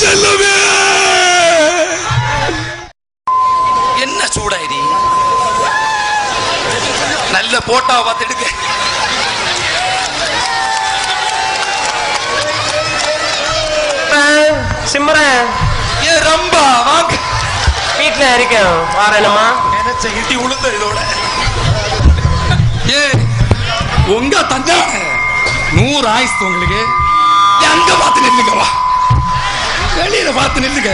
செல்லவே என்ன சூடாயிரி நல்ல போட்டோவை பார்த்து எடுக்க சிம்ரன். ஏ ரம்பா வாங்க. வீட்டுல இருக்கேன். வாரேனம்மா நினைச்ச இட்டி உளுந்த இதோட. ஏ உங்க தஞ்சா நூறு ஆயிஸ்து உங்களுக்கு. அங்க பார்த்து நில்லுங்க வா வெளியில பார்த்து நில்லுங்க.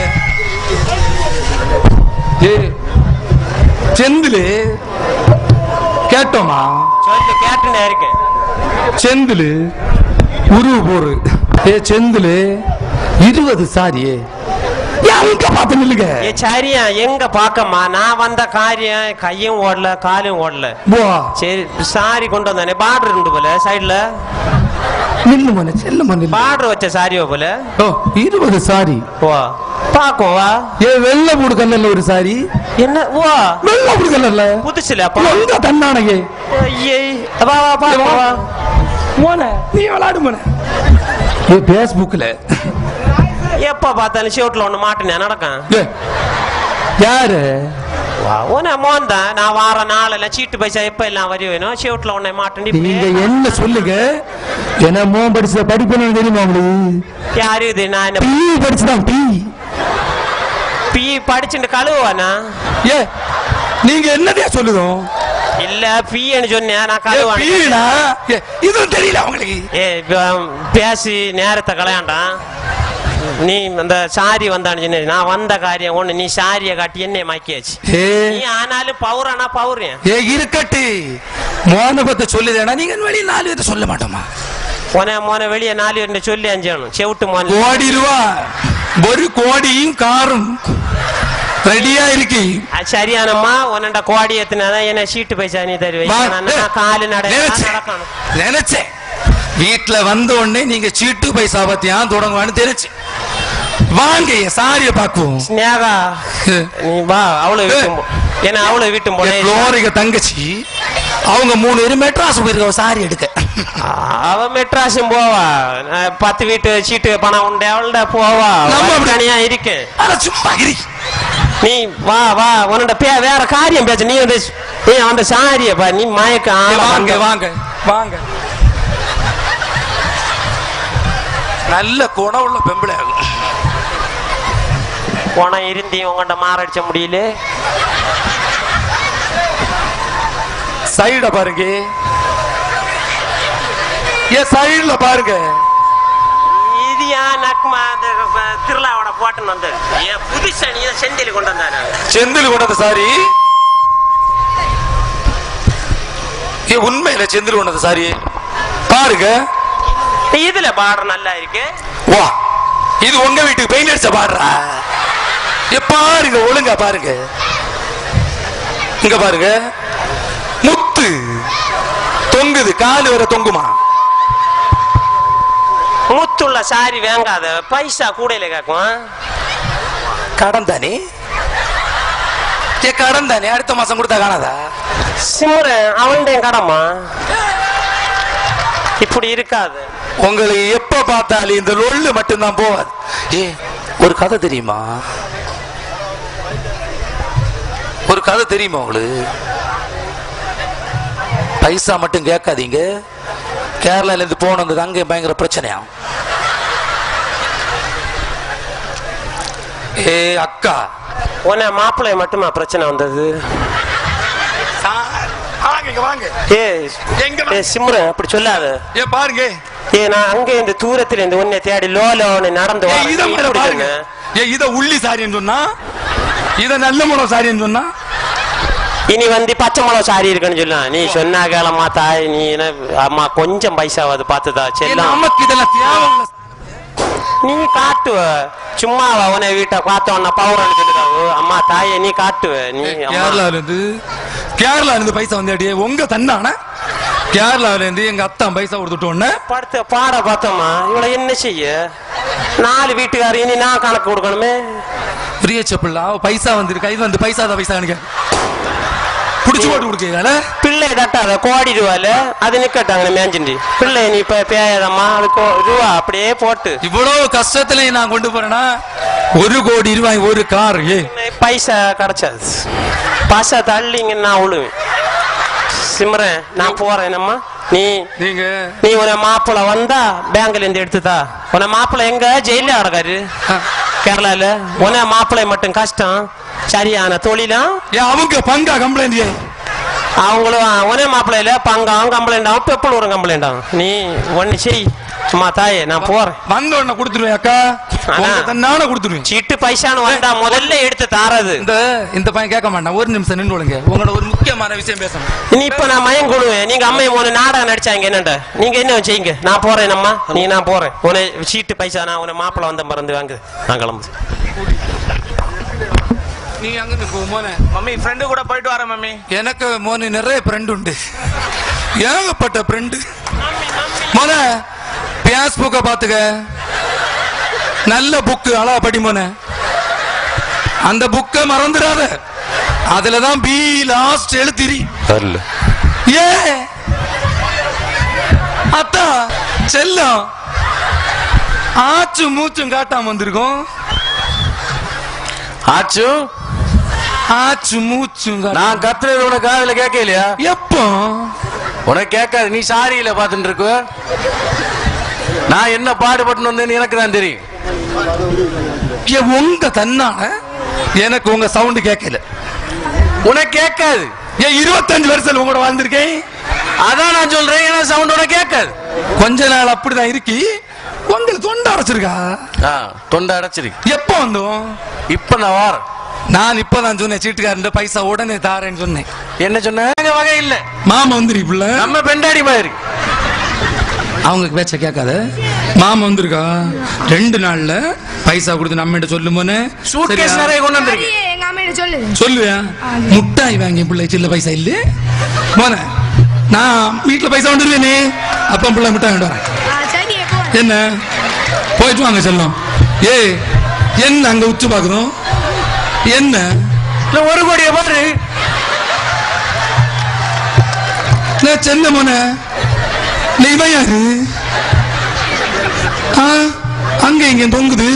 செந்திலு கேட்டோமா? கேட்டுனே இருக்கேன். செந்திலு உருவு போரு ஏ செந்திலு இருபது சாரி அங்க பார்த்து நில்லுங்க. ஏ சரியா எங்க பாக்கம்மா நான் வந்த காரியம் கையும் ஓடல காலும் ஓடல. சரி சாரி கொண்டு வந்தானே பார்டர் இருந்து போல சைடுல நில்லு மன செல்ல பார்டர் வச்ச சாரியோ போல? ஓ இருபது சாரி. வா. பாக்கும் வா. ஏ வெள்ள மூடு கல்லல்ல ஒரு சாரி. என்ன? வா. வெள்ள மூடு கல்லல்ல? புதுசுல அப்பா. எங்க தன்னானகே ஐயே. வா வா பாக்கும் வா மோன நீ விளையாடு மோன. ஏ பேஸ்புக்ல. எப்ப பார்த்தாலும் ஷோட்ல ஒண்ணு மாட்டினேன் நடக்கும். யாரு? வா உன மோன் தான் நான் வார நாளில் சீட்டு பைசா எப்ப எல்லாம் வரி வேணும் ஷோட்ல உன்னை மாட்டேன் நீங்க என்ன சொல்லுங்க? என்ன மோ படிச்ச படிப்பு தெரியுமா உங்களுக்கு? யாரு இது? நான் என்ன பி படிச்சுதான் பி பி படிச்சுட்டு கழுவானா ஏ நீங்க என்னதையா சொல்லுதோம்? இல்ல பின்னு சொன்னேன் நான் கழுவான இதுவும் தெரியல அவங்களுக்கு. ஏ பேசி நேரத்தை கலையாண்டான் நீ அந்த சாரி வந்தான்னு நான் வந்த காரியம் ஒண்ணு நீ சாரியை காட்டி என்னைய மாக்கியாச்சு. நீ ஆனாலும் பவுரானா பவுறேன் ஏ இருக்கட்டு. மோன பத்த சொல்லுதேனா நீங்க வெளியே நாலு பேர்த்த சொல்ல மாட்டோமா? மோன மோன வெளியே நாலு பேர் சொல்லி அஞ்சணும் செவிட்டு மோன. கோடி ரூபா. ஒரு கோடியும் காரும். ரெடியா இருக்கு. சரியானம்மா. உன்னண்ட கோடி எத்தினாதான் என்ன சீட்டு பைசா நீ தருவே வா. நான் காலு. நடக்கணும். நினைச்சேன். வீட்டுல வந்த உடனே நீங்க சீட்டு பைசா பத்தியா தொடங்குவான்னு தெரிச்சு வாங்க சாரிய பாக்குவோம் ஸ்னேகா நீ வா அவளை வீட்டும் போ. ஏன்னா அவளை வீட்டும் போனே குளோரிக தங்கச்சி அவங்க மூணு பேரும் மெட்ராஸ் போயிருக்க சாரி எடுக்க. அவ மெட்ராஸும் போவா. நான் பத்து வீட்டு சீட்டு பணம் உண்டு அவள்ட போவா. தனியா இருக்கேன் சும்மா இரு. நீ வா வா உன்னோட பே வேற காரியம் பேச. நீ வந்து நீ அந்த சாரிய பா நீ மயக்க வாங்க. வாங்க வாங்க. நல்ல குணம் உள்ள பெம்பளை ஆகும் குணம் இருந்தி உங்கள்கிட்ட மாரடிச்ச முடியல. சைட பாருங்க. ஏ சைடுல பாருங்க. இது ஏன் அஹ், திருவிழாவோட போட்டுன்னு வந்தது? ஏன் புதுசா நீ செந்தில் கொண்டு வந்தாரு. செந்தில் கொண்டது சாரி ஏ உண்மையில செந்தில் கொண்டது சாரி பாருங்க. இதுல பார்டர் நல்லா இருக்கு. வா. இது உங்க வீட்டுக்கு பெயிண்ட் அடிச்ச பாடுறா. பாருங்க ஒழுங்கா பாருங்க. இங்க பாருங்க. முத்து. தொங்குது காலு வர தொங்குமா? முத்துள்ள சாரி வேங்காத பைசா கூடையில கேட்கும் கடன் தானே? கடன் தானே? அடுத்த மாசம் கொடுத்தா காணாதா? சிம்ரன் அவன்கிட்ட கடமா? இப்படி இருக்காது. உங்களை எப்ப பார்த்தாலும் இந்த லொள்ளு மட்டும்தான் போவாது ஏ ஒரு கதை தெரியுமா? ஒரு கதை தெரியுமா உங்களுக்கு? பைசா மட்டும் கேட்காதீங்க. கேரளால இருந்து போனது அங்கே பயங்கர பிரச்சனையா? ஏ அக்கா. உன்ன மாப்பிள்ளை மட்டுமா பிரச்சனை வந்தது? சிம்ரன் அப்படி சொல்லாத. ஏ பாருங்க. ஏ நான் அங்க இந்த தூரத்துல இருந்து உன்னை தேடி லோலோன்னு நடந்து. ஏ இத உள்ளி சாரின்னு சொன்னா இத நல்ல முனம் சாரின்னு சொன்னா? இனி வந்து பச்சை மிளகா சாரி இருக்குன்னு சொல்லலாம் நீ சொன்னா கேளம்மா தாய் நீ என்ன அம்மா கொஞ்சம் பைசாவது பார்த்துதா செல்லம் நமக்கு இதெல்லாம் தேவையில்ல. நீ காட்டுவ. சும்மாவா உன வீட்டை பார்த்தோன்னா பவுரன்னு சொல்லுறாவு அம்மா தாயை நீ காட்டுவ. நீ. கேரளால இருந்து கேரளால இருந்து பைசா வந்தாடியே உங்க தன்னான? கேரளால இருந்து எங்க அத்தான் பைசா கொடுத்துட்டு உடனே படுத்த பாட பார்த்தோமா இவ்வளவு என்ன செய்ய? நாலு வீட்டுக்காரர் இனி நான் கணக்கு கொடுக்கணுமே. பிரிய செப்பிள்ளா பைசா வந்திருக்கா இது வந்து பைசா தான் பைசா எனக்கு. புடிச்சு போட்டு கொடுக்கல பிள்ளை தட்டாத கோடி ரூபால அது நிக்கட்டாங்க மேஞ்சிண்டி. பிள்ளை நீ இப்ப பேயதம்மா அது ரூபா அப்படியே போட்டு. இவ்வளவு கஷ்டத்திலையும் நான் கொண்டு போறேன்னா ஒரு கோடி ரூபாய் ஒரு கார் பைசா கிடைச்சது. பைசா தள்ளிங்க நான் விழுவேன் சிம்ரன் நான் போறேன் நம்ம நீ நீங்க? நீ உன மாப்பிள வந்தா பேங்க்ல இருந்து எடுத்துதா உன மாப்பிள எங்க ஜெயில அடக்காரு. கேரளால? உன மாப்பிளை மட்டும் கஷ்டம். சரியான தொழிலா ஏன் அவங்க பங்கா கம்ப்ளைண்ட் அவங்களும் உன மாப்பிள்ளையில பங்கம் கம்ப்ளைண்ட் ஆகும் பெப்பல் வரும் கம்ப்ளைண்ட் ஆகும் நீ ஒன்னு செய். சும்மா தாயே நான் போறேன். வந்த உடனே கொடுத்துருவேன் அக்கா. தன்னான கொடுத்துருவேன் சீட்டு பைசான்னு வந்தா முதல்ல எடுத்து தாரது. இந்த இந்த பையன் கேட்க மாட்டான். ஒரு நிமிஷம் நின்று விடுங்க உங்களோட ஒரு முக்கியமான விஷயம் பேசணும். இனி இப்ப நான் மயம் கொடுவேன் நீங்க அம்மையை மூணு நாடகம் நடிச்சாங்க என்னண்ட? நீங்க என்ன செய்யுங்க? நான் போறேன் அம்மா. நீ நான் போறேன். உன சீட்டு பைசா நான் உன மாப்பிள வந்த மறந்து வாங்கு நான் கிளம்பு நீ அங்க போ மோனே? மம்மி ஃப்ரெண்டு கூட போயிட்டு வரேன் மம்மி. எனக்கு மோனு நிறைய ஃப்ரெண்ட் உண்டு. ஏகப்பட்ட ஃப்ரெண்டு மோனே பேஸ் புக்கை பார்த்துக்க. நல்ல புக்கு அழகா படி மோனே. அந்த புக்கை மறந்துடாத. அதுல தான் பி லாஸ்ட் எழுத்திரி. ஏ? அத்தா செல்லம். ஆச்சு மூச்சும் காட்டாம வந்திருக்கோம். ஆச்சு ஆச்சு மூச்சும். நான் கத்துறது உனக்கு காதுல கேட்கலையா? எப்போ? உனக்கு கேட்காது. நீ சாரியில பாத்துட்டு இருக்க. நான் என்ன பாடுபட்டு வந்தேன்னு எனக்கு தான் தெரியும். உங்க தன்னால எனக்கு உங்க சவுண்ட் கேட்கல. உனக்கு கேட்காது. ஏன் இருபத்தஞ்சு வருஷம் உங்களோட வாழ்ந்திருக்கேன். அதான் நான் சொல்றேன் ஏன்னா சவுண்ட் உனக்கு கேட்காது. கொஞ்ச நாள் அப்படிதான் இருக்கி உங்களுக்கு தொண்டை அடைச்சிருக்கா? தொண்டை அடைச்சிருக்கு எப்போ வந்தோம்? இப்ப நான் வாரேன். நான் இப்பதான் சொன்னேன் சீட்டுக்காரன் பைசா உடனே தாரேன்னு சொன்னேன். என்ன சொன்ன? வகை இல்ல. மாமா வந்துரு புள்ள நம்ம பெண்டாடி மாதிரி. அவங்க பேச்ச கேட்காத. மாமா வந்திருக்கா? ரெண்டு நாள்ல பைசா கொடுத்து நம்ம கிட்ட சொல்லுமோனே சூட்கேஸ் நிறைய கொண்டு வந்திருக்கு. சொல்லு. சொல்லுவியா? முட்டாய் வாங்கி பிள்ளை சில்ல பைசா இல்ல? போன நான் வீட்டுல பைசா வந்துருவேனே அப்பா பிள்ளை முட்டாய் கொண்டு வரேன். என்ன? போயிட்டு வாங்க செல்லம். ஏ என்ன அங்க உச்சு பாக்குறோம்? என்ன? ஒரு கோடிய பாரு சென்ன போன நீ இவன் யாரு? அங்க இங்க தொங்குது.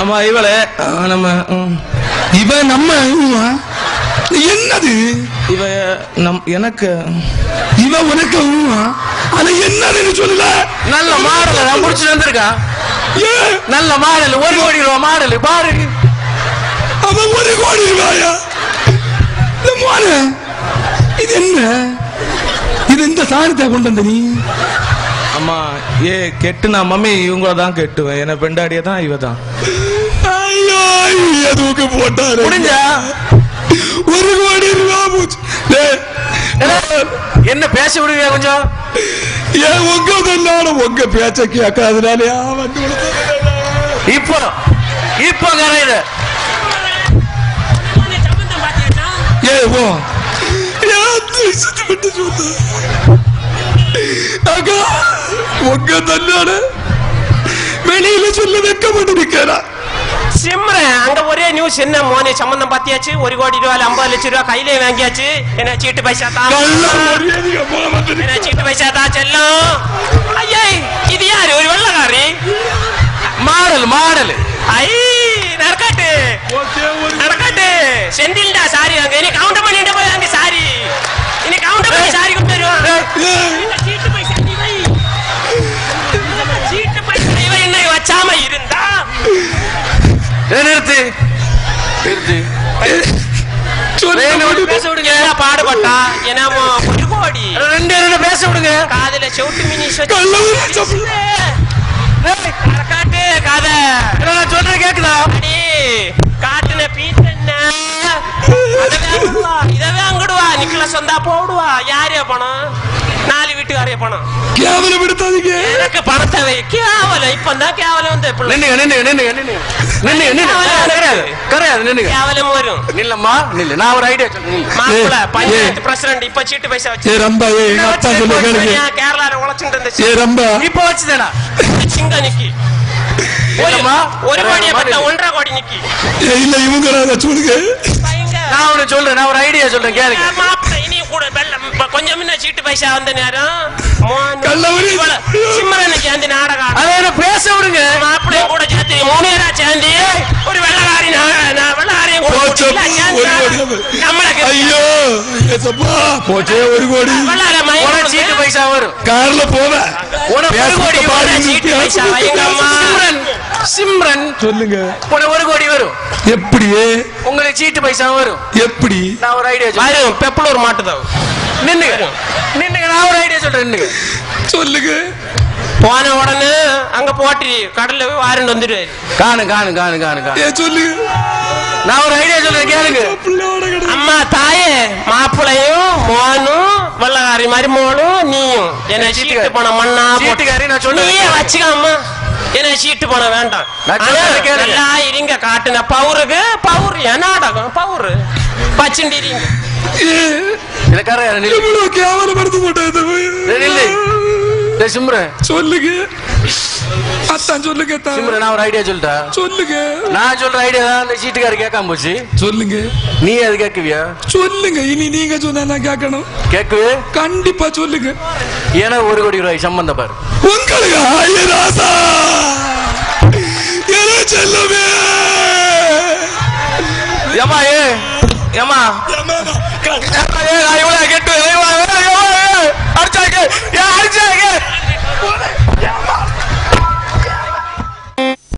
ஆமா இவளே. நம்ம ம், இவன் நம்ம? என்னது? இவ நம் எனக்கு. இவன் உனக்கு? ஆனா என்னதுன்னு சொல்லல. நல்ல மாடல் நான் முடிச்சுட்டு வந்திருக்கான் ஏன் நல்ல மாடல் ஒரு கோடி ரூபா மாடல் பாரு. அவன் ஒரு கோடி ரூபாயா? இது என்ன? இது இந்த சாணத்தை கொண்டு வந்த நீ? அம்மா ஏ கெட்டுனா மம்மி இவங்கள தான் கெட்டுவேன். என்ன பெண்டாடியே தான் இவ தான். ஐயோ எதுக்கு போட்டாரு? முடிஞ்சா? ஒரு கோடி ரூபா போச்சு. என்ன? பேச விடுவியா கொஞ்சம்? ஏன் உங்க தன்னாலும் உங்க பேச்ச கேட்காதனாலே இப்போ இப்போ கரையுது ஏ ஓ ஏன் அக்கா உங்க தன்னால வெளியில சொல்ல வைக்கப்பட்டு நிக்கிறா சிம்ரன் அங்க ஒரே நியூஸ் என்ன மோனே சம்பந்தம் பாத்தியாச்சு ஒரு கோடி ரூபாய் ஐம்பது லட்சம் ரூபாய் கையிலே வாங்கியாச்சு என்ன சீட்டு பைசா தான் கள்ள மரியாதையா போல வந்து என்ன சீட்டு பைசா தான் செல்லும் ஐயே இது யாரு ஒரு வெள்ளக்காரி மாடல் மாடல் ஐ நரக்காட்டு நரக்காட்டு செந்தில்டா சாரி வாங்க இனி கவுண்டர் பண்ணிட்டு போய் வாங்க சாரி இனி கவுண்டர் பண்ணி சாரி கொண்டு வருவான் சீட்டு பைசா நீ வை. சீட்டு பைசா இவ என்ன வச்சாம இருந்தா ஏய், நிறுத்து நிறுத்து பேச விடுங்க என்ன பாடுபட்டா என்னமோ ஒரு கோடி ரெண்டு ரெண்டு பேச விடுங்க காதுல செவுட்டு மினிஸ் வச்சு கள்ளவரே சொல்லு. காட்டு காதை என்ன நான் கேக்குதா காட்டுன பீஸ் என்ன நிக்கலஸ் வந்தா போடுவா. யாரே பணம் நாலு வீட்டுக்காரே பணம் கேவலம் எடுத்தாதீங்க. எனக்கு பணத்தை வை கேவலம். இப்பதான் கேவலம் வந்து நின்னுங்க நின்னுங்க நின்னுங்க நின்னுங்க நின்னுங்க கிடையாது நின்னுங்க கேவலம் வரும். நில்லம்மா நில்லு. நான் ஒரு ஐடியா சொல்றேன். மாப்பிள பஞ்சாயத்து பிரசிடண்ட் இப்ப சீட்டு பைசா வச்சு. ஏ ரம்பா ஏ எங்க அப்பா சொல்ல கேளுங்க கேரளால உழைச்சுட்டு ஏ இருந்துச்சு ரம்பா. இப்ப வச்சுதேனா சிங்க நிக்கி. ஒரு. ஒன்றரை கோடி நிக்கி. ஏ இல்ல இவங்க சொல்லுங்க. பையங்க. நான் ஒண்ணு சொல்றேன் நான் ஒரு ஐடியா சொல்றேன் கேளுங்க. வந்த நேரம் மோனு, கள்ளவழி. இவள- சிம்ரனை சேர்ந்து நாடகம். அதை என்ன பேச விடுங்க மாப்பிள்ளையும் கூட சேர்த்து மூணு பேரா சேர்ந்து ஒரு வெள்ளக்காரி வெள்ளக்காரியும். நம்மளுக்கு ஐயோ போச்சே ஒரு கோடி சீட்டு பைசா வரும் கார்ல போவேன் சீட்டு பைசா வைங்க அம்மா. சிம்ரன். சொல்லுங்க. உனக்கு ஒரு கோடி வரும். எப்படி? உங்களுக்கு சீட்டு பைசா வரும். எப்படி? நான் ஒரு ஐடியா சொல்றேன். வரும். பெப்பலூர் மாட்டுதான் நின்னுங்க. நின்னுங்க நான் ஒரு ஐடியா சொல்றேன் சொல்லுங்க. போன உடனே அங்க போட்டி. கடல்ல போய் வாரண்டு வந்துடுவாரு காணு காணு காணு காணு காணு ஏ சொல்லுங்க. நான் ஒரு ஐடியா சொல்றேன் கேளுங்க. அம்மா தாயே மாப்பிளையும் மோனும் வெள்ளக்காரி மாதிரி மோனும் நீயும். என்ன சீட்டுக்காரி. சீட்டு பணம் மண்ணா போட்டு- சீட்டுக்காரி நான் சொன்னது நீயே வச்சுக்க அம்மா. என்ன சீட்டு பணம் வேண்டாம். நல்லா இருங்க காட்டுன பவுருக்கு பவுர். என் நாடகம்? பவுரு. பச்சுண்டிரிங்க. ஏ, இத கரை நில்லு. இவ்வளவு கேவலப்படுத்த மாட்டேன் சிம்ரன் சொல்லுங்க. அத்தான் சொல்லுங்க சிம்ரன் நான் ஒரு ஐடியா சொல்லிட்டா சொல்லுங்க. நான் சொல்ற ஐடியா தான் அந்த சீட்டுக்கார கேட்காம போச்சு. சொல்லுங்க. நீ அது கேட்குவியா? சொல்லுங்க. இனி நீங்க சொன்னா நான் கேட்கணும். கேட்குவே? கண்டிப்பா சொல்லுங்க. ஏன்னா ஒரு கோடி ரூபாய் சம்பந்தம் பாரு. உங்களுக்கு ஆயிராசா செல்லுமே. ஏமா ஏ ஏமா ஏமா ஏ நான் இவ்வளவு கேட்டு யார் ஜாகர்